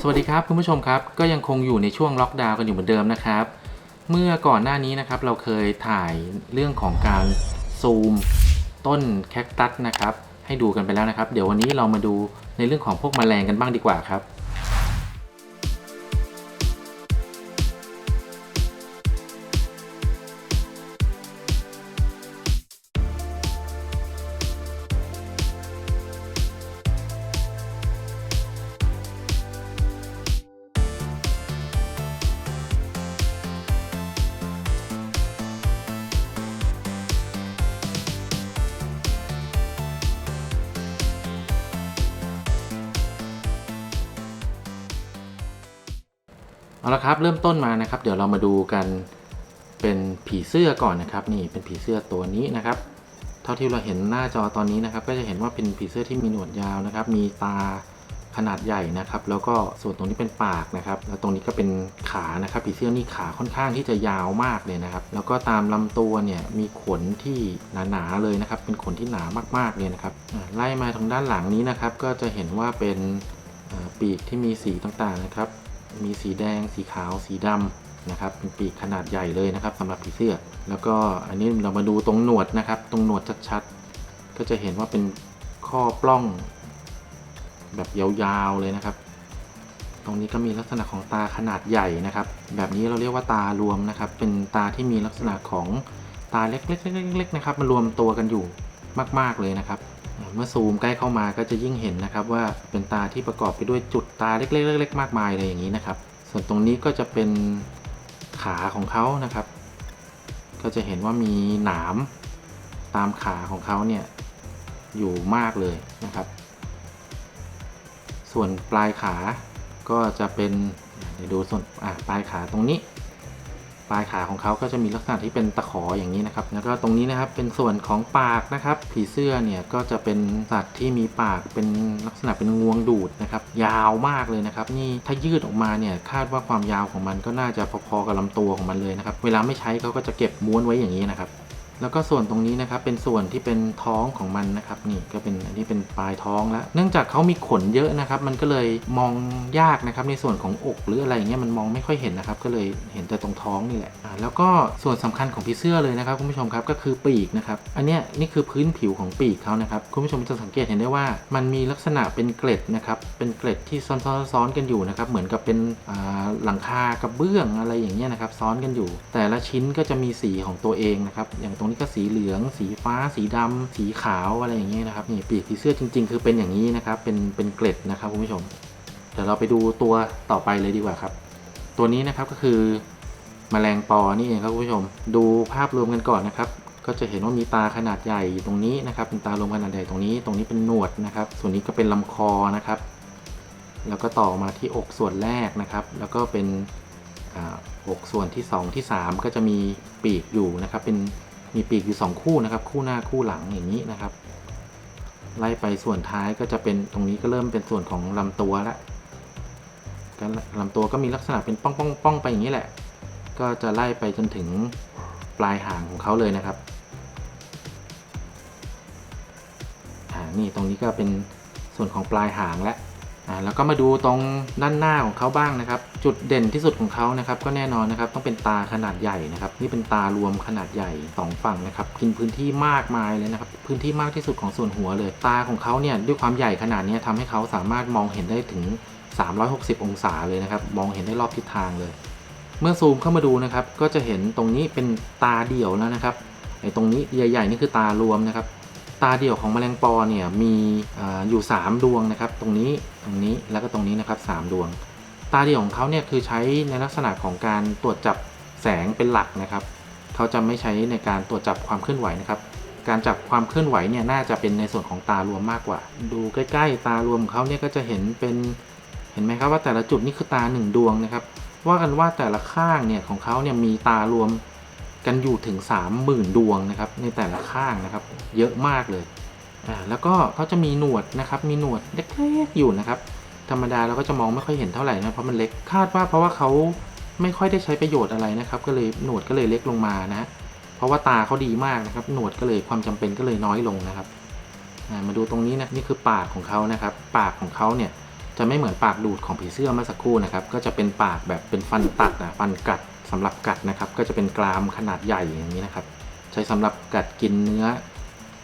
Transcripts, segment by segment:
สวัสดีครับคุณผู้ชมครับ ก็ยังคงอยู่ในช่วงล็อกดาวน์กันอยู่เหมือนเดิมนะครับ เมื่อก่อนหน้านี้นะครับเราเคยถ่ายเรื่องของการซูมต้นแคคตัสนะครับให้ดูกันไปแล้วนะครับ เดี๋ยววันนี้เรามาดูในเรื่องของพวกแมลงกันบ้างดีกว่าครับ เอาละครับเริ่มต้นมานะครับ เดี๋ยวเรามาดูกันเป็นผีเสื้อก่อนนะครับนี่เป็นผีเสื้อตัวนี้นะครับ เท่าที่เราเห็นหน้าจอตอนนี้นะครับ ก็จะเห็นว่าเป็นผีเสื้อที่มีหนวดยาวนะครับ มีตาขนาดใหญ่นะครับ แล้วก็ส่วนตรงนี้เป็นปากนะครับ แล้วตรงนี้ก็เป็นขานะครับผีเสื้อนี่ขาค่อนข้างที่จะยาวมากเลยนะครับ แล้วก็ตามลำตัวเนี่ยมีขนที่หนาๆเลยนะครับ เป็นขนที่หนามากๆเลยนะครับไล่มาทางด้านหลังนี้นะครับ ก็จะเห็นว่าเป็นปีกที่มีสีต่างๆนะครับ มีสีแดง สีขาว สีดำนะครับ เป็นปีกขนาดใหญ่เลยนะครับสำหรับผีเสื้อ แล้วก็อันนี้เรามาดูตรงหนวดนะครับ ตรงหนวดชัดๆ ก็จะเห็นว่าเป็นข้อปล้อง แบบยาวๆเลยนะครับ ตรงนี้ก็มีลักษณะของตาขนาดใหญ่นะครับ แบบนี้เราเรียกว่าตารวมนะครับ เป็นตาที่มีลักษณะของตาเล็กๆๆๆๆนะครับมารวมตัวกันอยู่มาก ๆเลยนะครับ เมื่อซูมใกล้เข้ามาก็จะยิ่งเห็นนะครับว่าเป็นตาที่ประกอบไปด้วยจุดตาเล็กๆๆมากมายเลยอย่างนี้นะครับ ส่วนตรงนี้ก็จะเป็นขาของเขานะครับ ก็จะเห็นว่ามีหนามตามขาของเขาเนี่ยอยู่มากเลยนะครับ ส่วนปลายขาก็จะเป็นเดี๋ยวดูส่วนปลายขาตรงนี้ ปลายขาของเขาก็จะมีลักษณะที่เป็นตะขออย่างนี้นะครับ แล้วก็ตรงนี้นะครับเป็นส่วนของปากนะครับ ผีเสื้อเนี่ยก็จะเป็นสัตว์ที่มีปากเป็นลักษณะเป็นงวงดูดนะครับ ยาวมากเลยนะครับ นี่ถ้ายืดออกมาเนี่ยคาดว่าความยาวของมันก็น่าจะพอๆกับลำตัวของมันเลยนะครับ เวลาไม่ใช้เขาก็จะเก็บม้วนไว้อย่างนี้นะครับ แล้วก็ส่วนตรงนี้นะครับเป็นส่วนที่เป็นท้องของมันนะครับนี่ก็เป็นอันนี้เป็นปลายท้องแล้วเนื่องจากเขามีขนเยอะนะครับ มันก็เลยมองยากนะครับในส่วนของอกหรืออะไรอย่างเงี้ยมันมองไม่ค่อยเห็นนะครับ ก็เลยเห็นแต่ตรงท้องนี่แหละอ่าแล้วก็ส่วนสำคัญของผีเสื้อเลยนะครับคุณผู้ชมครับก็คือปีกนะครับอันเนี้ยนี่คือพื้นผิวของปีกเขานะครับคุณผู้ชมจะสังเกตเห็นได้ว่า มันมีลักษณะเป็นเกล็ดนะครับเป็นเกล็ดที่ซ้อนๆกันอยู่นะครับเหมือนกับเป็นอ่าหลังคากระเบื้องอะไรอย่างเงี้ยนะครับซ้อนกันอยู่ แต่ละชิ้นก็จะมีสีของตัวเองนะครับอย่างรงนี้ก็สีเหลือง สีฟ้า สีดำสีขาวอะไรอย่างเงี้ยนะครับนี่ปีกผีเสื้อจริง ๆ คือเป็นอย่างนี้นะครับ เป็นเป็นเกล็ดนะครับคุณผู้ชมเดี๋ยวเราไปดูตัวต่อไปเลยดีกว่าครับ ตัวนี้นะครับก็คือมแมลงปอนี่เองครับคุณผู้ชม ดูภาพรวมกันก่อนนะครับ ก็จะเห็นว่ามีตาขนาดใหญ่ตรงนี้นะครับ เป็นตารวมขนาดใหญ่ตรงนี้ ตรงนี้เป็นหนวดนะครับ ส่วนนี้ก็เป็นลำคอนะครับ แล้วก็ต่อมาที่อกส่วนแรกนะครับ แล้วก็เป็นออกส่วนที่ 2 ที่ 3 ก็จะมีปีกอยู่นะครับ เป็น มีปีกอยู่2คู่นะครับ คู่หน้าคู่หลังอย่างนี้นะครับ ไล่ไปส่วนท้ายก็จะเป็นตรงนี้ก็เริ่มเป็นส่วนของลำตัวละลำตัวก็มีลักษณะเป็นป้องป้องป้องไปอย่างนี้แหละ ก็จะไล่ไปจนถึงปลายหางของเขาเลยนะครับอ่านี่ตรงนี้ก็เป็นส่วนของปลายหางแล้ว อ่าแล้วก็มาดูตรงด้านหน้าของเขาบ้างนะครับ จุดเด่นที่สุดของเขานะครับ ก็แน่นอนนะครับต้องเป็นตาขนาดใหญ่นะครับ นี่เป็นตารวมขนาดใหญ่สองฝั่งนะครับ กินพื้นที่มากมายเลยนะครับ พื้นที่มากที่สุดของส่วนหัวเลย ตาของเขาเนี่ยด้วยความใหญ่ขนาดนี้ทำให้เขาสามารถมองเห็นได้ถึง 360 องศาเลยนะครับ มองเห็นได้รอบทิศทางเลย เมื่อซูมเข้ามาดูนะครับ ก็จะเห็นตรงนี้เป็นตาเดี่ยวแล้วนะครับไอ้ตรงนี้ใหญ่ๆนี่คือตารวมนะครับ ตาเดี่ยวของแมลงปอเนี่ยมีอยู่ 3 ดวงนะครับ ตรงนี้ตรงนี้แล้วก็ตรงนี้นะครับ 3 ดวง ตาเดี่ยวของเขาเนี่ยคือใช้ในลักษณะของการตรวจจับแสงเป็นหลักนะครับเขาจะไม่ใช้ในการตรวจจับความเคลื่อนไหวนะครับ การจับความเคลื่อนไหวเนี่ยน่าจะเป็นในส่วนของตารวมมากกว่า ดูใกล้ ๆ ตารวมของเขาเนี่ยก็จะเห็นเป็นเห็นไหมครับว่าแต่ละจุดนี่คือตาหนึ่งดวงนะครับ ว่ากันว่าแต่ละข้างเนี่ยของเขาเนี่ยมีตารวม กันอยู่ถึง 30,000 ดวงนะครับในแต่ละข้างนะครับ เยอะมากเลยอ่าแล้วก็เขาจะมีหนวดนะครับ มีหนวดเล็กๆอยู่นะครับ ธรรมดาเราก็จะมองไม่ค่อยเห็นเท่าไหร่นะเพราะมันเล็กคาดว่าเพราะว่าเขาไม่ค่อยได้ใช้ประโยชน์อะไรนะครับ ก็เลยหนวดก็เลยเล็กลงมานะเพราะว่าตาเขาดีมากนะครับ หนวดก็เลยความจำเป็นก็เลยน้อยลงนะครับมาดูตรงนี้นะนี่คือปากของเขานะครับ ปากของเขาเนี่ยจะจะไม่เหมือนปากดูดของผีเสื้อเมื่อสักครู่นะครับ ก็จะเป็นปากแบบเป็นฟันตัดนะฟันกัด สำหรับกัดนะครับ ก็จะเป็นกรามขนาดใหญ่อย่างนี้นะครับ ใช้สำหรับกัดกินเนื้อ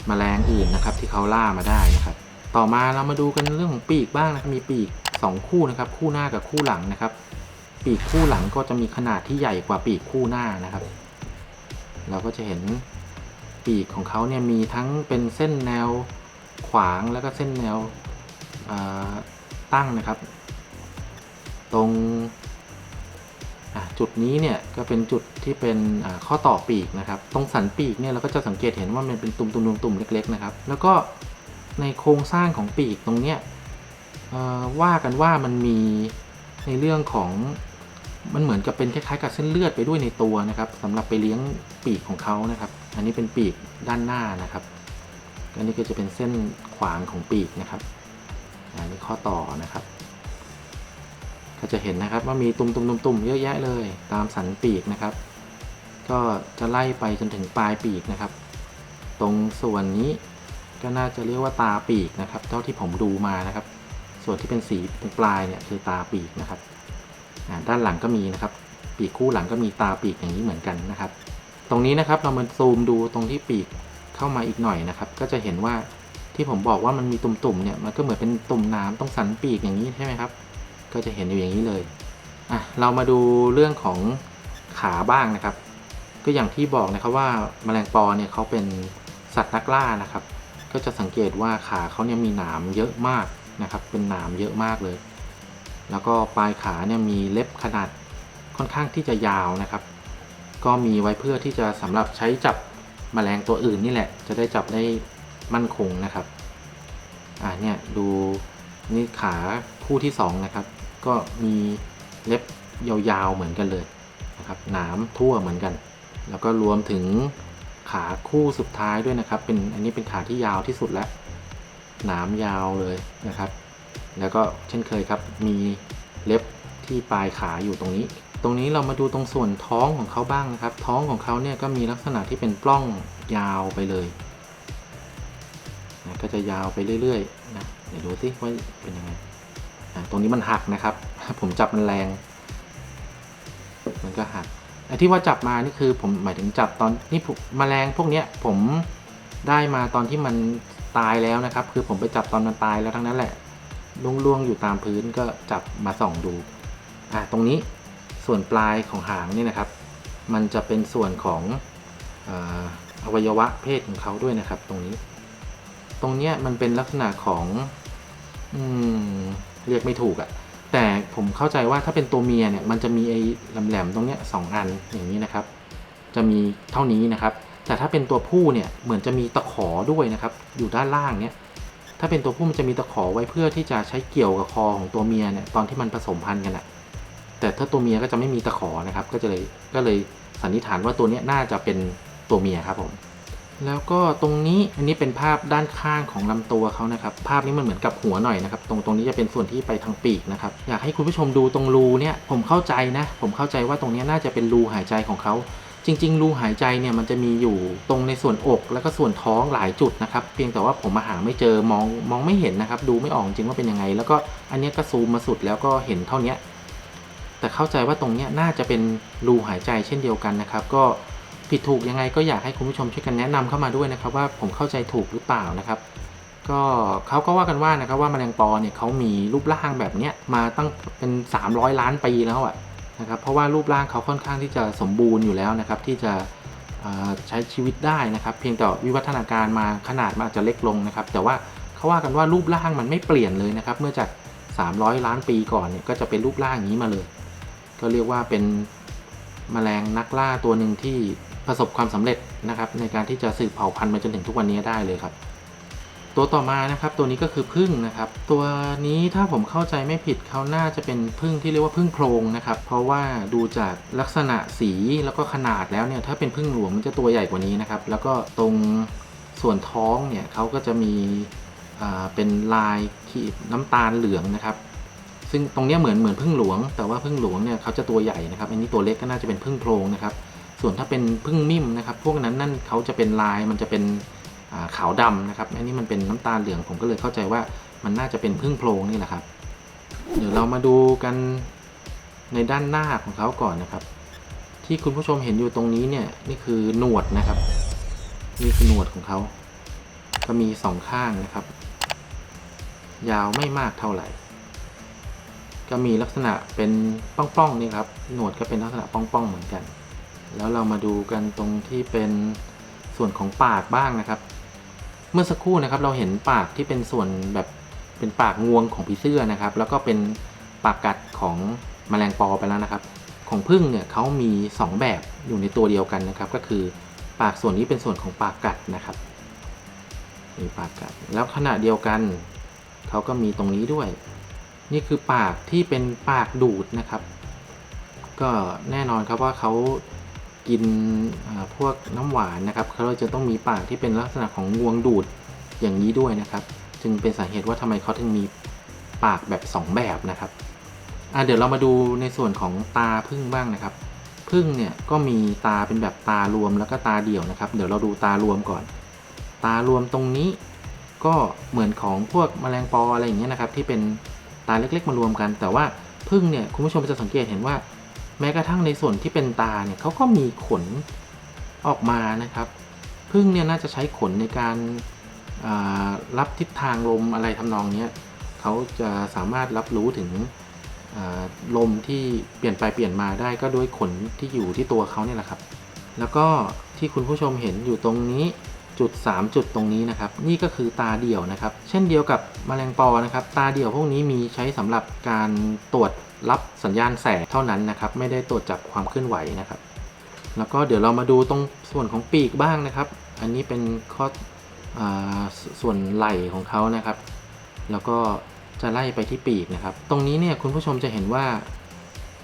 แมลงอื่นนะครับ ที่เขาล่ามาได้นะครับ ต่อมาเรามาดูกันเรื่องของปีกบ้างนะครับมีปีกสองคู่นะครับ คู่หน้ากับคู่หลังนะครับ ปีกคู่หลังก็จะมีขนาดที่ใหญ่กว่าปีกคู่หน้านะครับ เราก็จะเห็นปีกของเขาเนี่ยมีทั้งเป็นเส้นแนวขวางแล้วก็เส้นแนวตั้งนะครับ ตรง จุดนี้เนี่ยก็เป็นจุดที่เป็นข้อต่อปีกนะครับ ตรงสันปีกเนี่ยเราก็จะสังเกตเห็นว่ามันเป็นตุ่มๆๆเล็กๆนะครับ แล้วก็ในโครงสร้างของปีกตรงเนี้ยว่ากันว่ามันมีในเรื่องของมันเหมือนกับเป็นคล้ายๆกับเส้นเลือดไปด้วยในตัวนะครับสำหรับไปเลี้ยงปีกของเขานะครับ อันนี้เป็นปีกด้านหน้านะครับอันนี้ก็จะเป็นเส้นขวางของปีกนะครับอันนี้ข้อต่อนะครับ ก็จะเห็นนะครับว่ามีตุ่มๆๆเยอะแยะเลย ตามสันปีกนะครับ ก็จะไล่ไปจนถึงปลายปีกนะครับ ตรงส่วนนี้ก็น่าจะเรียกว่าตาปีกนะครับ เท่าที่ผมดูมานะครับ ส่วนที่เป็นสีตรงปลายเนี่ยคือตาปีกนะครับด้านหลังก็มีนะครับ ปีกคู่หลังก็มีตาปีกอย่างนี้เหมือนกันนะครับ ตรงนี้นะครับเรามาซูมดูตรงที่ปีกเข้ามาอีกหน่อยนะครับ ก็จะเห็นว่าที่ผมบอกว่ามันมีตุ่มๆเนี่ยมันก็เหมือนเป็นตุ่มน้ำตรงสันปีกอย่างนี้ใช่ไหมครับ ก็จะเห็นอยู่อย่างนี้เลยอะเรามาดูเรื่องของขาบ้างนะครับ ก็อย่างที่บอกนะครับว่าแมลงปอเนี่ยเขาเป็นสัตว์นักล่านะครับ ก็จะสังเกตว่าขาเขาเนี่ยมีหนามเยอะมากนะครับ เป็นหนามเยอะมากเลย แล้วก็ปลายขาเนี่ยมีเล็บขนาดค่อนข้างที่จะยาวนะครับ ก็มีไว้เพื่อที่จะสำหรับใช้จับแมลงตัวอื่นนี่แหละ จะได้จับได้มั่นคงนะครับ อ่าเนี่ยดูนี่ขาคู่ที่สองนะครับ ก็มีเล็บยาวๆเหมือนกันเลยนะครับหนามทั่วเหมือนกัน แล้วก็รวมถึงขาคู่สุดท้ายด้วยนะครับ เป็นอันนี้เป็นขาที่ยาวที่สุดแล้วหนามยาวเลยนะครับ แล้วก็เช่นเคยครับ มีเล็บที่ปลายขาอยู่ตรงนี้ ตรงนี้เรามาดูตรงส่วนท้องของเขาบ้างนะครับ ท้องของเขาเนี่ยก็มีลักษณะที่เป็นปล้องยาวไปเลยนะก็จะยาวไปเรื่อยๆนะเดี๋ยวดูสิว่าเป็นยังไง ตรงนี้มันหักนะครับ ผมจับมันแรง มันก็หักไอ้ที่ว่าจับมานี่คือผมหมายถึงจับตอนนี่มแมลงพวกเนี้ยผมได้มาตอนที่มันตายแล้วนะครับ คือผมไปจับตอนมันตายแล้วทั้งนั้นแหละล่วงๆอยู่ตามพื้นก็จับมาส่องดูอะตรงนี้ส่วนปลายของหางนี่นะครับ มันจะเป็นส่วนของเอ่ออวัยวะเพศของเขาด้วยนะครับ ตรงนี้ ตรงเนี้ยมันเป็นลักษณะของ อืม เรียกไม่ถูกอะแต่ผมเข้าใจว่าถ้าเป็นตัวเมียเนี่ยมันจะมีไอ้แหลมๆตรงเนี้ยสองอันอย่างนี้นะครับ จะมีเท่านี้นะครับ แต่ถ้าเป็นตัวผู้เนี่ยเหมือนจะมีตะขอด้วยนะครับ อยู่ด้านล่างเนี่ยถ้าเป็นตัวผู้มันจะมีตะขอไว้เพื่อที่จะใช้เกี่ยวกับคอของตัวเมียเนี่ยตอนที่มันผสมพันธุ์กันอะแต่ถ้าตัวเมียก็จะไม่มีตะขอนะครับ ก็จะเลยก็เลยสันนิษฐานว่าตัวเนี้ยน่าจะเป็นตัวเมียครับผม แล้วก็ตรงนี้อันนี้เป็นภาพด้านข้างของลำตัวเขานะครับ ภาพนี้มันเหมือนกับหัวหน่อยนะครับ ตรงตรงนี้จะเป็นส่วนที่ไปทางปีกนะครับ อยากให้คุณผู้ชมดูตรงรูเนี่ย ผมเข้าใจนะ ผมเข้าใจว่าตรงนี้น่าจะเป็นรูหายใจของเขาจริงๆ รูหายใจเนี่ยมันจะมีอยู่ตรงในส่วนอกแล้วก็ส่วนท้องหลายจุดนะครับ เพียงแต่ว่าผมมาหาไม่เจอมองมองไม่เห็นนะครับ ดูไม่ออกจริงว่าเป็นยังไง แล้วก็อันนี้ก็ซูมมาสุดแล้วก็เห็นเท่านี้แต่เข้าใจว่าตรงนี้น่าจะเป็นรูหายใจเช่นเดียวกันนะครับ ก็ ผิดถูกยังไงก็อยากให้คุณผู้ชมช่วยกันแนะนำเข้ามาด้วยนะครับ ว่าผมเข้าใจถูกหรือเปล่านะครับ ก็เขาก็ว่ากันว่านะครับว่าแมลงปอเนี่ยเขามีรูปร่างแบบเนี้ยมาตั้งเป็น 300 ล้านปีแล้วอะนะครับเพราะว่ารูปร่างเขาค่อนข้างที่จะสมบูรณ์อยู่แล้วนะครับ ที่จะใช้ชีวิตได้นะครับ เพียงแต่วิวัฒนาการมาขนาดมันอาจจะเล็กลงนะครับ แต่ว่าเขาว่ากันว่ารูปร่างมันไม่เปลี่ยนเลยนะครับ เมื่อจาก 300 ล้านปีก่อนเนี่ยก็จะเป็นรูปร่างอย่างนี้มาเลย ก็เรียกว่าเป็นแมลงนักล่าตัวหนึ่งที่ ประสบความสำเร็จนะครับในการที่จะสืบเผ่าพันธุ์มาจนถึงทุกวันนี้ได้เลยครับ ตัวต่อมานะครับตัวนี้ก็คือพึ่งนะครับ ตัวนี้ถ้าผมเข้าใจไม่ผิดเขาน่าจะเป็นพึ่งที่เรียกว่าพึ่งโพรงนะครับ เพราะว่าดูจากลักษณะสีแล้วก็ขนาดแล้วเนี่ยถ้าเป็นพึ่งหลวงมันจะตัวใหญ่กว่านี้นะครับ แล้วก็ตรงส่วนท้องเนี่ยเขาก็จะมีอ่าเป็นลายขีดน้ำตาลเหลืองนะครับ ซึ่งตรงนี้เหมือนเหมือนพึ่งหลวง แต่ว่าพึ่งหลวงเนี่ยเขาจะตัวใหญ่นะครับ อันนี้ตัวเล็กก็น่าจะเป็นพึ่งโพรงนะครับ ส่วนถ้าเป็นพึ่งมิ่มนะครับ พวกนั้นนั่นเขาจะเป็นลายมันจะเป็นาขาวดำนะครับ อันนี้มันเป็นน้ำตาลเหลืองผมก็เลยเข้าใจว่ามันน่าจะเป็นพึ่งโพรงนี่แหละครับ เดี๋ยวเรามาดูกันในด้านหน้าของเขาก่อนนะครับ ที่คุณผู้ชมเห็นอยู่ตรงนี้เนี่ยนี่คือหนวดนะครับนี่คือหนวดของเขาก็มีสองข้างนะครับ ยาวไม่มากเท่าไหร่ ก็มีลักษณะเป็นป้องๆนี่ครับหนวดก็เป็นลักษณะป้องๆเหมือนกัน แล้วเรามาดูกันตรงที่เป็นส่วนของปากบ้างนะครับ เมื่อสักครู่นะครับเราเห็นปากที่เป็นส่วนแบบเป็นปากงวงของผีเสื้อนะครับ แล้วก็เป็นปากกัดของแมลงปอไปแล้วนะครับ ของพึ่งเนี่ยเขามี 2 แบบอยู่ในตัวเดียวกันนะครับ ก็คือปากส่วนนี้เป็นส่วนของปากกัดนะครับมีปากกัด แล้วขณะเดียวกันเขาก็มีตรงนี้ด้วย นี่คือปากที่เป็นปากดูดนะครับ ก็แน่นอนครับว่าเขา กินพวกน้ำหวานนะครับเขาจะต้องมีปากที่เป็นลักษณะของงวงดูดอย่างนี้ด้วยนะครับ จึงเป็นสาเหตุว่าทำไมเขาถึงมีปากแบบ 2 แบบนะครับเดี๋ยวเรามาดูในส่วนของตาพึ่งบ้างนะครับพึ่งเนี่ยก็มีตาเป็นแบบตารวมแล้วก็ตาเดี่ยวนะครับ เดี๋ยวเราดูตารวมก่อน ตารวมตรงนี้ก็เหมือนของพวกแมลงปออะไรอย่างเงี้ยนะครับ ที่เป็นตาเล็กๆมารวมกัน แต่ว่าพึ่งเนี่ยคุณผู้ชมจะสังเกตเห็นว่า แม้กระทั่งในส่วนที่เป็นตาเนี่ยเขาก็มีขนออกมานะครับพึ่งเนี่ยน่าจะใช้ขนในการารับทิศทางลมอะไรทำนองนี้เขาจะสามารถรับรู้ถึงลมที่เปลี่ยนไปเปลี่ยนมาได้ก็ด้วยขนที่อยู่ที่ตัวเขาเนี่ยแหละครับ แล้วก็ที่คุณผู้ชมเห็นอยู่ตรงนี้จุด 3 จุดตรงนี้นะครับ นี่ก็คือตาเดี่ยวนะครับ เช่นเดียวกับแมลงปอนะครับ ตาเดี่ยวพวกนี้มีใช้สำหรับการตรวจ รับสัญญาณแสงเท่านั้นนะครับ ไม่ได้ตรวจจับความเคลื่อนไหวนะครับ แล้วก็เดี๋ยวเรามาดูตรงส่วนของปีกบ้างนะครับ อันนี้เป็นข้ออาสส่วนไหล่ของเขานะครับ แล้วก็จะไล่ไปที่ปีกนะครับ ตรงนี้เนี่ยคุณผู้ชมจะเห็นว่า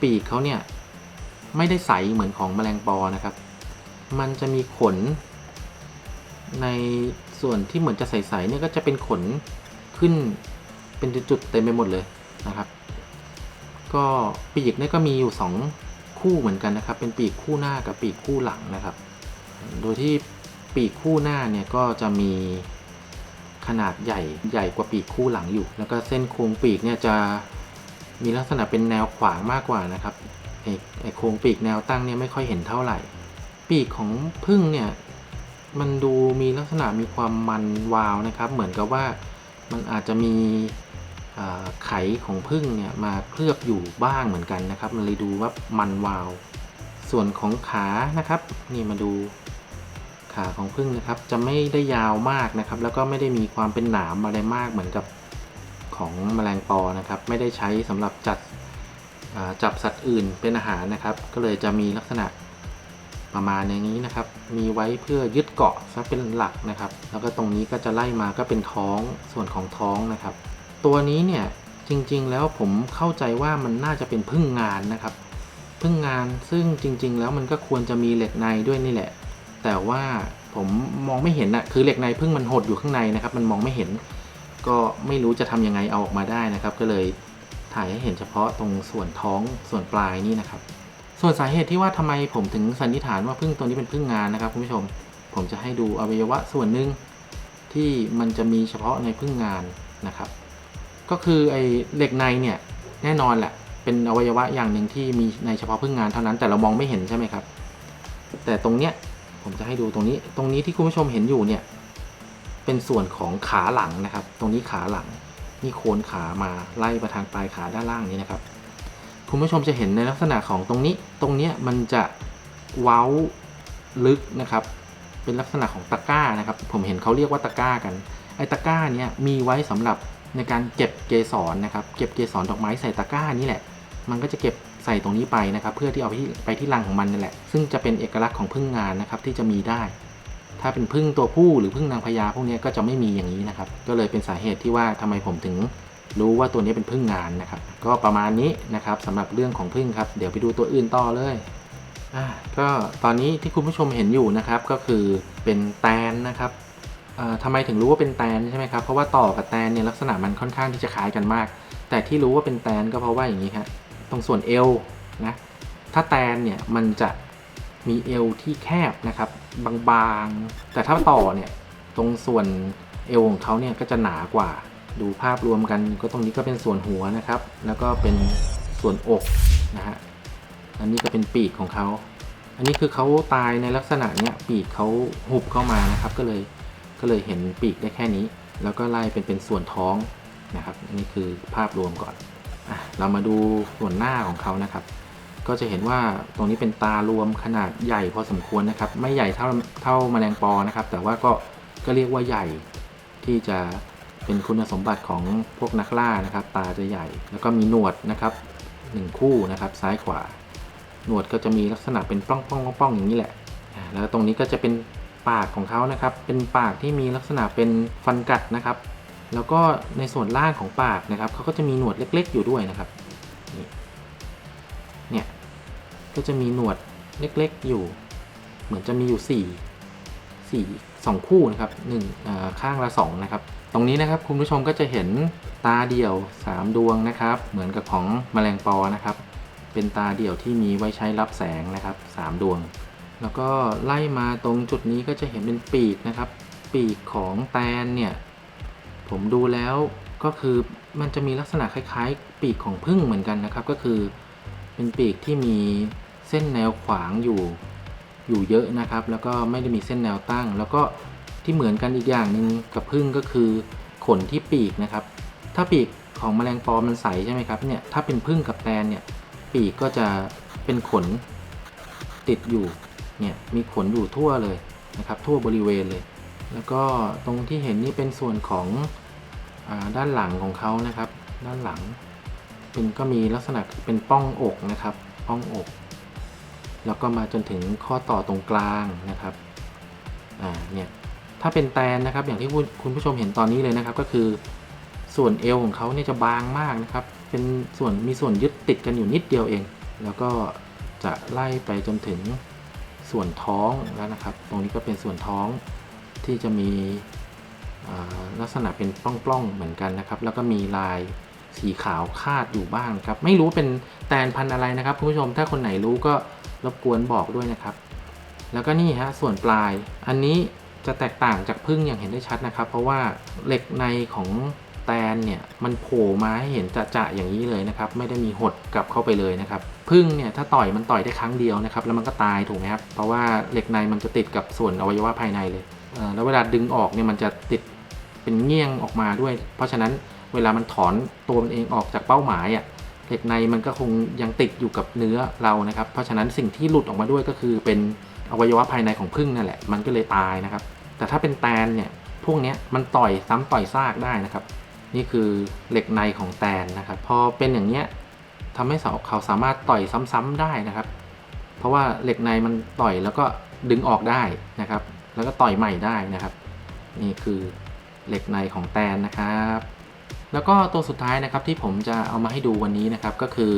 ปีกเขาเนี่ยไม่ได้ใสเหมือนของแมลงปอนะครับ มันจะมีขน ในส่วนที่เหมือนจะใสๆเนี่ยก็จะเป็นขนขึ้นเป็นจุดๆเต็มไปหมดเลยนะครับ ก็ปีกเนี่ยก็มีอยู่ 2 คู่เหมือนกันนะครับ เป็นปีกคู่หน้ากับปีกคู่หลังนะครับ โดยที่ปีกคู่หน้าเนี่ยก็จะมีขนาดใหญ่ใหญ่กว่าปีกคู่หลังอยู่ แล้วก็เส้นโครงปีกเนี่ยจะมีลักษณะเป็นแนวขวางมากกว่านะครับไอ้ไอโครงปีกแนวตั้งเนี่ยไม่ค่อยเห็นเท่าไหร่ ปีกของพึ่งเนี่ยมันดูมีลักษณะมีความมันวาวนะครับ เหมือนกับว่ามันอาจจะมี ไขของพึ่งเนี่ยมาเคลือบอยู่บ้างเหมือนกันนะครับ มันเลยดูว่ามันวาว ส่วนของขานะครับ นี่มาดูขาของพึ่งนะครับ จะไม่ได้ยาวมากนะครับ แล้วก็ไม่ได้มีความเป็นหนามอะไรมากเหมือนกับของแมลงปอนะครับ ไม่ได้ใช้สำหรับจัดจับสัตว์อื่นเป็นอาหารนะครับ ก็เลยจะมีลักษณะประมาณอย่างนี้นะครับ มีไว้เพื่อยึดเกาะซะเป็นหลักนะครับ แล้วก็ตรงนี้ก็จะไล่มาก็เป็นท้องส่วนของท้องนะครับ ตัวนี้เนี่ยจริงๆแล้วผมเข้าใจว่ามันน่าจะเป็นพึ่งงานนะครับ พึ่งงานซึ่งจริง ๆ แล้วมันก็ควรจะมีเหล็กในด้วยนี่แหละ แต่ว่าผมมองไม่เห็นอะคือเหล็กในพึ่งมันหดอยู่ข้างในนะครับ มันมองไม่เห็น ก็ไม่รู้จะทำยังไงเอาออกมาได้นะครับ ก็เลยถ่ายให้เห็นเฉพาะตรงส่วนท้องส่วนปลายนี่นะครับ ส่วนสาเหตุที่ว่าทำไมผมถึงสันนิษฐานว่าพึ่งตัวนี้เป็นพึ่งงานนะครับคุณผู้ชม ผมจะให้ดูอวัยวะส่วนหนึ่งที่มันจะมีเฉพาะในพึ่งงานนะครับ ก็คือไอ้เหล็กในเนี่ยแน่นอนแหละเป็นอวัยวะอย่างหนึ่งที่มีในเฉพาะพึ่งงานเท่านั้นแต่เรามองไม่เห็นใช่ไหมครับ แต่ตรงเนี้ยผมจะให้ดูตรงนี้ตรงนี้ที่คุณผู้ชมเห็นอยู่เนี่ยเป็นส่วนของขาหลังนะครับ ตรงนี้ขาหลังนี่โคนขามาไล่ไปทางปลายขาด้านล่างนี้นะครับ คุณผู้ชมจะเห็นในลักษณะของตรงนี้ ตรงเนี้ยมันจะเว้าลึกนะครับ เป็นลักษณะของตะกร้านะครับ ผมเห็นเขาเรียกว่าตะกร้ากันไอ้ตะกร้าเนี้ยมีไว้สำหรับ ในการเก็บเกสรนะครับเก็บเกสรดอกไม้ใส่ตะกร้านี่แหละ มันก็จะเก็บใส่ตรงนี้ไปนะครับ เพื่อที่เอาไปที่ไปที่รังของมันนั่นแหละ ซึ่งจะเป็นเอกลักษณ์ของพึ่งงานนะครับที่จะมีได้ ถ้าเป็นพึ่งตัวผู้หรือพึ่งนางพญาพวกนี้ก็จะไม่มีอย่างนี้นะครับ ก็เลยเป็นสาเหตุที่ว่าทำไมผมถึงรู้ว่าตัวนี้เป็นพึ่งงานนะครับ ก็ประมาณนี้นะครับสำหรับเรื่องของพึ่งครับ เดี๋ยวไปดูตัวอื่นต่อเลยอ่าก็ตอนนี้ที่คุณผู้ชมเห็นอยู่นะครับก็คือเป็นแตนนะครับ ทำไมถึงรู้ว่าเป็นแตนใช่ไหมครับ เพราะว่าต่อกับแตนเนี่ยลักษณะมันค่อนข้างที่จะคล้ายกันมาก แต่ที่รู้ว่าเป็นแตนก็เพราะว่าอย่างนี้ครับตรงส่วนเอวนะ ถ้าแตนเนี่ยมันจะมีเอวที่แคบนะครับบางๆ แต่ถ้าต่อเนี่ยตรงส่วนเอวของเขาเนี่ยก็จะหนากว่า ดูภาพรวมกันก็ตรงนี้ก็เป็นส่วนหัวนะครับ แล้วก็เป็นส่วนอกนะฮะ อันนี้ก็เป็นปีกของเขา อันนี้คือเขาตายในลักษณะเนี้ยปีกเขาหุบเข้ามานะครับ ก็เลย ก็เลยเห็นปีกได้แค่นี้ แล้วก็ไล่เป็นเป็นส่วนท้องนะครับนนี้คือภาพรวมก่อนอเรามาดูส่วนหน้าของเขานะครับ ก็จะเห็นว่าตรงนี้เป็นตารวมขนาดใหญ่พอสมควรนะครับ ไม่ใหญ่เท่าเท่าแมลงปอนะครับ แต่ว่าก็ก็เรียกว่าใหญ่ที่จะเป็นคุณสมบัติของพวกนักล่านะครับ ตาจะใหญ่ แล้วก็มีหนวดนะครับหนึ่งคู่นะครับ ซ้ายขวา หนวดก็จะมีลักษณะเป็นป้องป้องป้องป้องอย่างนี้แหละ แล้วตรงนี้ก็จะเป็น ปากของเขานะครับ เป็นปากที่มีลักษณะเป็นฟันกัดนะครับ แล้วก็ในส่วนล่างของปากนะครับเขาก็จะมีหนวดเล็ก ๆ อยู่ด้วยนะครับนี่เนี่ยก็จะมีหนวดเล็กๆอยู่ เหมือนจะมีอยู่สี่สี่สองคู่นะครับหนึ่งข้างละสองนะครับตรงนี้นะครับคุณผู้ชมก็จะเห็นตาเดี่ยว 3 ดวงนะครับ เหมือนกับของแมลงปอนะครับ เป็นตาเดี่ยวที่มีไว้ใช้รับแสงนะครับ 3 ดวง แล้วก็ไล่มาตรงจุดนี้ก็จะเห็นเป็นปีกนะครับ ปีกของแตนเนี่ย ผมดูแล้วก็คือมันจะมีลักษณะคล้ายๆ ปีกของผึ้งเหมือนกันนะครับ ก็คือเป็นปีกที่มีเส้นแนวขวางอยู่อยู่เยอะนะครับ แล้วก็ไม่ได้มีเส้นแนวตั้ง แล้วก็ที่เหมือนกันอีกอย่างหนึ่งกับผึ้งก็คือขนที่ปีกนะครับ ถ้าปีกของแมลงปอมันใสใช่ไหมครับเนี่ยถ้าเป็นผึ้งกับแตนเนี่ยปีกก็จะเป็นขนติดอยู่ เนี่ยมีขนอยู่ทั่วเลยนะครับทั่วบริเวณเลย แล้วก็ตรงที่เห็นนี่เป็นส่วนของอด้านหลังของเขานะครับ ด้านหลังเป็นก็มีลักษณะเป็นป้องอกนะครับป้องอก แล้วก็มาจนถึงข้อต่อตรงกลางนะครับอ่าเนี่ยถ้าเป็นแตนนะครับอย่างที่คุณผู้ชมเห็นตอนนี้เลยนะครับก็คือส่วนเอวของเขาเนี่ยจะบางมากนะครับ เป็นส่วนมีส่วนยึดติดกันอยู่นิดเดียวเอง แล้วก็จะไล่ไปจนถึง ส่วนท้องแล้วนะครับ ตรงนี้ก็เป็นส่วนท้องที่จะมีลักษณะเป็นปล้องๆเหมือนกันนะครับ แล้วก็มีลายสีขาวคาดอยู่บ้างครับ ไม่รู้เป็นแตนพันอะไรนะครับคุณผู้ชมถ้าคนไหนรู้ก็รบกวนบอกด้วยนะครับ แล้วก็นี่ฮะส่วนปลาย อันนี้จะแตกต่างจากพึ่งอย่างเห็นได้ชัดนะครับ เพราะว่าเหล็กในของแตนเนี่ยมันโผล่มาให้เห็นจะๆอย่างนี้เลยนะครับ ไม่ได้มีหดกลับเข้าไปเลยนะครับ พึ่งเนี่ยถ้าต่อยมันต่อยได้ครั้งเดียวนะครับแล้วมันก็ตายถูกไหมครับเพราะว่าเหล็กในมันจะติดกับส่วนอวัยวะภายในเลยแล้วเวลาดึงออกเนี่ยมันจะติดเป็นเงี้ยงออกมาด้วย เพราะฉะนั้นเวลามันถอนตัวมันเองออกจากเป้าหมายอะ่ะเหล็กในมันก็คงยังติดอยู่กับเนื้อเรานะครับ เพราะฉะนั้นสิ่งที่หลุดออกมาด้วยก็คือเป็นอวัยวะภายในของพึ่งนั่นแหละ มันก็เลยตายนะครับ แต่ถ้าเป็นแตนเนี่ยพวกเนี้ยมันต่อยซ้ำต่อยซากได้นะครับ นี่คือเหล็กในของแตนนะครับ พอเป็นอย่างเนี้ย ทำให้เขาสามารถต่อยซ้ำๆได้นะครับ เพราะว่าเหล็กในมันต่อยแล้วก็ดึงออกได้นะครับ แล้วก็ต่อยใหม่ได้นะครับ นี่คือเหล็กในของแตนนะครับ แล้วก็ตัวสุดท้ายนะครับที่ผมจะเอามาให้ดูวันนี้นะครับก็คือ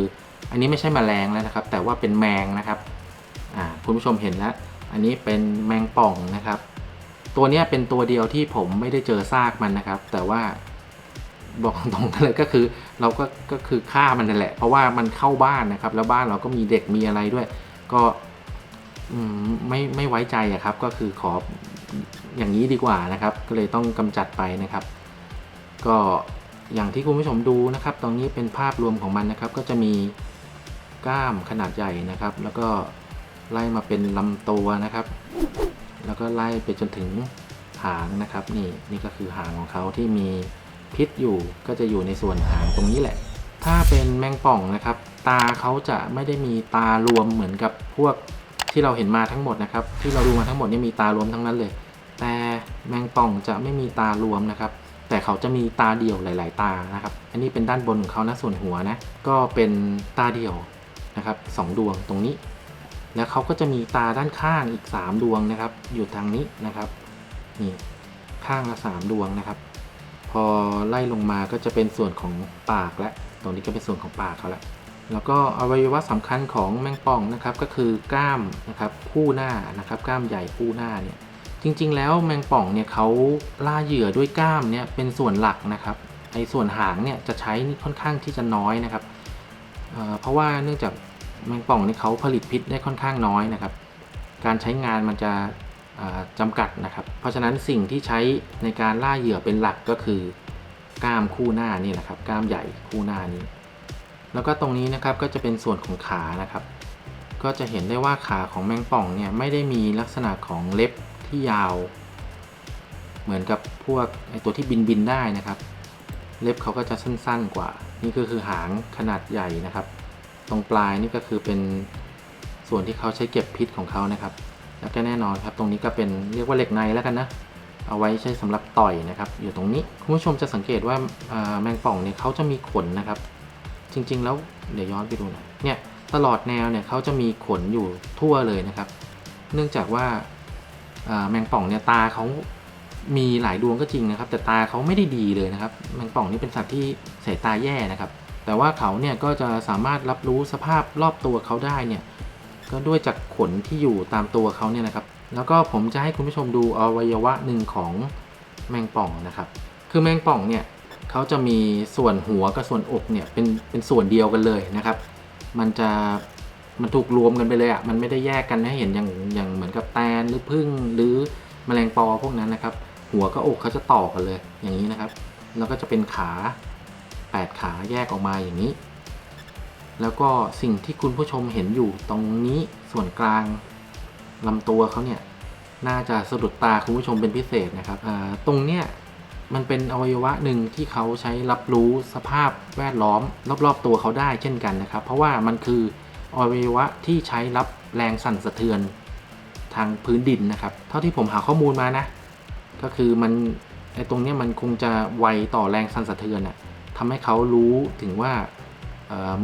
อันนี้ไม่ใช่แมลงแล้วนะครับ แต่ว่าเป็นแมงนะครับคุณผู้ชมเห็นแล้ว อันนี้เป็นแมงป่องนะครับ ตัวนี้เป็นตัวเดียวที่ผมไม่ได้เจอซากมันนะครับ แต่ว่าบอกตรงๆเลยก็คือ เราก็ก็คือฆ่ามันนั่นแหละ เพราะว่ามันเข้าบ้านนะครับ แล้วบ้านเราก็มีเด็กมีอะไรด้วย ก็ไม่ไม่ไว้ใจอะครับ ก็คือขออย่างนี้ดีกว่านะครับ ก็เลยต้องกำจัดไปนะครับ ก็อย่างที่คุณผู้ชมดูนะครับ ตรงนี้เป็นภาพรวมของมันนะครับ ก็จะมีก้ามขนาดใหญ่นะครับ แล้วก็ไล่มาเป็นลำตัวนะครับ แล้วก็ไล่ไปจนถึงหางนะครับ นี่นี่ก็คือหางของเขาที่มี พิษอยู่ก็จะอยู่ในส่วนหางตรงนี้แหละ ถ้าเป็นแมงป่องนะครับ ตาเขาจะไม่ได้มีตารวมเหมือนกับพวกที่เราเห็นมาทั้งหมดนะครับ ที่เราดูมาทั้งหมดนี่มีตารวมทั้งนั้นเลย แต่แมงป่องจะไม่มีตารวมนะครับ แต่เขาจะมีตาเดี่ยวหลาย ๆ ตานะครับ อันนี้เป็นด้านบนของเขานะส่วนหัวนะก็เป็นตาเดี่ยวนะครับสองดวงตรงนี้ แล้วเขาก็จะมีตาด้านข้างอีก 3 ดวงนะครับ อยู่ทางนี้นะครับนี่ข้างละ 3 ดวงนะครับ อไล่ลงมาก็จะเป็นส่วนของปากและ ตรงนี้ก็เป็นส่วนของปากเขาละแล้วก็อวัยวะสำคัญของแมงป่องนะครับก็คือกล้ามนะครับคู่หน้านะครับกล้ามใหญ่คู่หน้าเนี่ยจริงๆ แล้วแมงป่องเนี่ยเขาล่าเหยื่อด้วยกล้ามเนี่ยเป็นส่วนหลักนะครับไอ้ส่วนหางเนี่ยจะใช้นี่ค่อนข้างที่จะน้อยนะครับเเพราะว่าเนื่องจากแมงป่องเนี่ยเขาผลิตพิษได้ค่อนข้างน้อยนะครับ การใช้งานมันจะ จำกัดนะครับ เพราะฉะนั้นสิ่งที่ใช้ในการล่าเหยื่อเป็นหลักก็คือกล้ามคู่หน้านี่แหละครับกล้ามใหญ่คู่หน้านี้ แล้วก็ตรงนี้นะครับก็จะเป็นส่วนของขานะครับ ก็จะเห็นได้ว่าขาของแมงป่องเนี่ยไม่ได้มีลักษณะของเล็บที่ยาว เหมือนกับพวกไอตัวที่บินบินได้นะครับ เล็บเขาก็จะสั้นๆกว่า นี่ก็คือหางขนาดใหญ่นะครับ ตรงปลายนี่ก็คือเป็นส่วนที่เขาใช้เก็บพิษของเขานะครับ แล้วก็แน่นอนครับ ตรงนี้ก็เป็นเรียกว่าเหล็กในแล้วกันนะ เอาไว้ใช้สำหรับต่อยนะครับ อยู่ตรงนี้คุณผู้ชมจะสังเกตว่าแมงป่องเนี่ยเขาจะมีขนนะครับ จริง ๆ แล้วเดี๋ยวย้อนไปดูหน่อยเนี่ยตลอดแนวเนี่ยเขาจะมีขนอยู่ทั่วเลยนะครับ เนื่องจากว่าแมงป่องเนี่ยตาเขามีหลายดวงก็จริงนะครับ แต่ตาเขาไม่ได้ดีเลยนะครับ แมงป่องนี่เป็นสัตว์ที่สายตาแย่นะครับ แต่ว่าเขาเนี่ยก็จะสามารถรับรู้สภาพรอบตัวเขาได้เนี่ย ก็ด้วยจากขนที่อยู่ตามตัวเขาเนี่ยนะครับ แล้วก็ผมจะให้คุณผู้ชมดูอวัยวะหนึ่งของแมงป่องนะครับ คือแมงป่องเนี่ยเขาจะมีส่วนหัวกับส่วนอกเนี่ยเป็นเป็นส่วนเดียวกันเลยนะครับ มันจะมันถูกรวมกันไปเลยอะ่ะ มันไม่ได้แยกกันให้เห็นอย่างอย่างเหมือนกับแตนหรือพึ่งหรือแมลงปอพวกนั้นนะครับ หัวกับอกเขาจะต่อกันเลยอย่างนี้นะครับ แล้วก็จะเป็นขาแปดขาแยกออกมาอย่างนี้ แล้วก็สิ่งที่คุณผู้ชมเห็นอยู่ตรงนี้ส่วนกลางลำตัวเขาเนี่ยน่าจะสะดุดตาคุณผู้ชมเป็นพิเศษนะครับตรงเนี้ยมันเป็นอวัยวะหนึ่งที่เขาใช้รับรู้สภาพแวดล้อม รอบๆตัวเขาได้เช่นกันนะครับ เพราะว่ามันคืออวัยวะที่ใช้รับแรงสั่นสะเทือนทางพื้นดินนะครับ เท่าที่ผมหาข้อมูลมานะ ก็คือมันไอตรงเนี้ยมันคงจะไวต่อแรงสั่นสะเทือนอะทำให้เขารู้ถึงว่า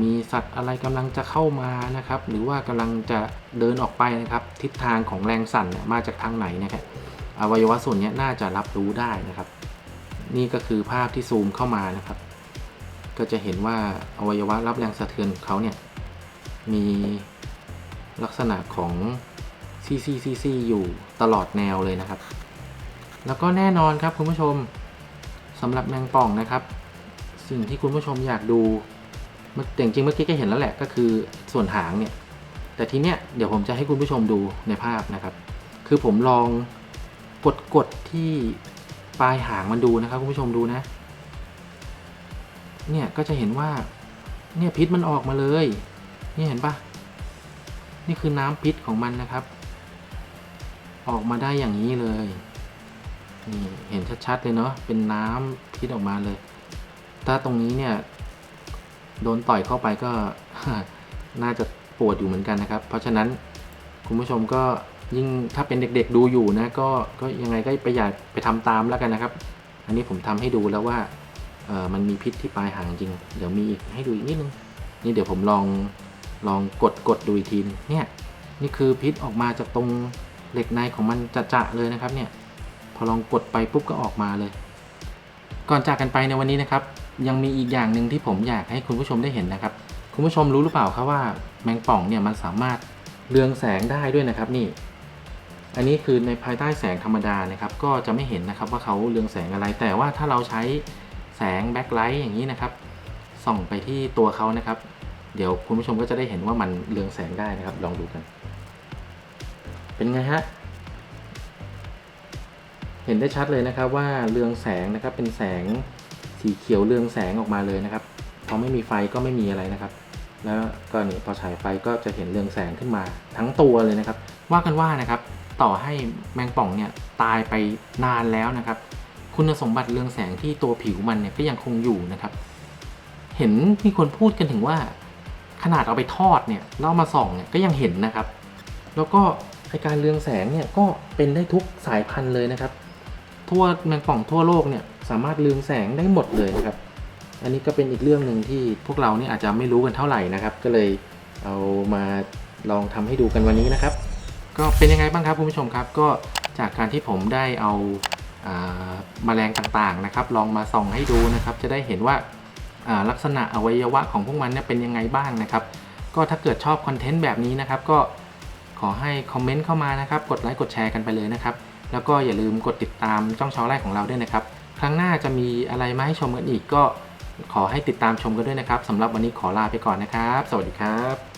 มีสัตว์อะไรกำลังจะเข้ามานะครับ หรือว่ากำลังจะเดินออกไปนะครับ ทิศทางของแรงสั่นมาจากทางไหนนะครับอวัยวะส่วนนี้น่าจะรับรู้ได้นะครับ นี่ก็คือภาพที่ซูมเข้ามานะครับ ก็จะเห็นว่าอวัยวะรับแรงสะเทือนของเขาเนี่ยมีลักษณะของซีซีซีซีอยู่ตลอดแนวเลยนะครับ แล้วก็แน่นอนครับคุณผู้ชมสำหรับแมงป่องนะครับ สิ่งที่คุณผู้ชมอยากดู มื่อแต่จริงๆเมื่อกี้ก็เห็นแล้วแหละก็คือส่วนหางเนี่ย แต่ทีเนี้ยเดี๋ยวผมจะให้คุณผู้ชมดูในภาพนะครับ คือผมลองกดกดที่ปลายหางมันดูนะครับคุณผู้ชมดูนะ เนี่ยก็จะเห็นว่า เนี่ยพิษมันออกมาเลย นี่เห็นปะนี่คือน้ำพิษของมันนะครับ ออกมาได้อย่างนี้เลยนี่เห็นชัดๆเลยเนาะเป็นน้ำพิษออกมาเลย ถ้าตรงนี้เนี่ย โดนต่อยเข้าไปก็น่าจะปวดอยู่เหมือนกันนะครับ เพราะฉะนั้นคุณผู้ชมก็ยิ่งถ้าเป็นเด็กๆดูอยู่นะก็ก็ยังไงก็ไปอย่าไปทำตามแล้วกันนะครับ อันนี้ผมทำให้ดูแล้วว่าเออมันมีพิษที่ปลายหางจริง เดี๋ยวมีอีกให้ดูอีกนิดนึงนี่เดี๋ยวผมลองลองกดกดดูอีกทีนเนี่ยนี่คือพิษออกมาจากตรงเหล็กในของมันจะๆเลยนะครับเนี่ยพอลองกดไปปุ๊บก็ออกมาเลย ก่อนจากกันไปในวันนี้นะครับ ยังมีอีกอย่างหนึ่งที่ผมอยากให้คุณผู้ชมได้เห็นนะครับ คุณผู้ชมรู้หรือเปล่าครับว่าแมงป่องเนี่ยมันสามารถเรืองแสงได้ด้วยนะครับนี่ อันนี้คือในภายใต้แสงธรรมดานะครับ ก็จะไม่เห็นนะครับว่าเขาเรืองแสงอะไร แต่ว่าถ้าเราใช้แสงแบ็คไลท์อย่างนี้นะครับ ส่องไปที่ตัวเขานะครับ เดี๋ยวคุณผู้ชมก็จะได้เห็นว่ามันเรืองแสงได้นะครับ ลองดูกัน เป็นไงฮะเห็นได้ชัดเลยนะครับว่าเรืองแสงนะครับเป็นแสง สีเขียวเรืองแสงออกมาเลยนะครับ พอไม่มีไฟก็ไม่มีอะไรนะครับ แล้วก็นี่พอฉายไฟก็จะเห็นเรืองแสงขึ้นมาทั้งตัวเลยนะครับ ว่ากันว่านะครับ ต่อให้แมงป่องเนี่ยตายไปนานแล้วนะครับ คุณสมบัติเรืองแสงที่ตัวผิวมันเนี่ยก็ยังคงอยู่นะครับ เห็นมีคนพูดกันถึงว่า ขนาดเอาไปทอดเนี่ยแล้วเอามาส่องเนี่ยก็ยังเห็นนะครับ แล้วก็ไอการเรืองแสงเนี่ยก็เป็นได้ทุกสายพันธุ์เลยนะครับ ทั่วแมงป่องทั่วโลกเนี่ย สามารถเรืองแสงได้หมดเลยนะครับ อันนี้ก็เป็นอีกเรื่องหนึ่งที่พวกเราเนี่ยอาจจะไม่รู้กันเท่าไหร่นะครับ ก็เลยเอามาลองทำให้ดูกันวันนี้นะครับ ก็เป็นยังไงบ้างครับคุณผู้ชมครับ ก็จากการที่ผมได้เอาอาแมลงต่างๆนะครับ ลองมาส่องให้ดูนะครับ จะได้เห็นว่าอ่าลักษณะอวัยวะของพวกมันเนี่ยเป็นยังไงบ้างนะครับ ก็ถ้าเกิดชอบคอนเทนต์แบบนี้นะครับ ก็ขอให้คอมเมนต์เข้ามานะครับ กดไลค์กดแชร์กันไปเลยนะครับ แล้วก็อย่าลืมกดติดตามช่องชาวไร่ของเราด้วยนะครับ ครั้งหน้าจะมีอะไรมาให้ชมกันอีกก็ขอให้ติดตามชมกันด้วยนะครับสำหรับวันนี้ขอลาไปก่อนนะครับ สวัสดีครับ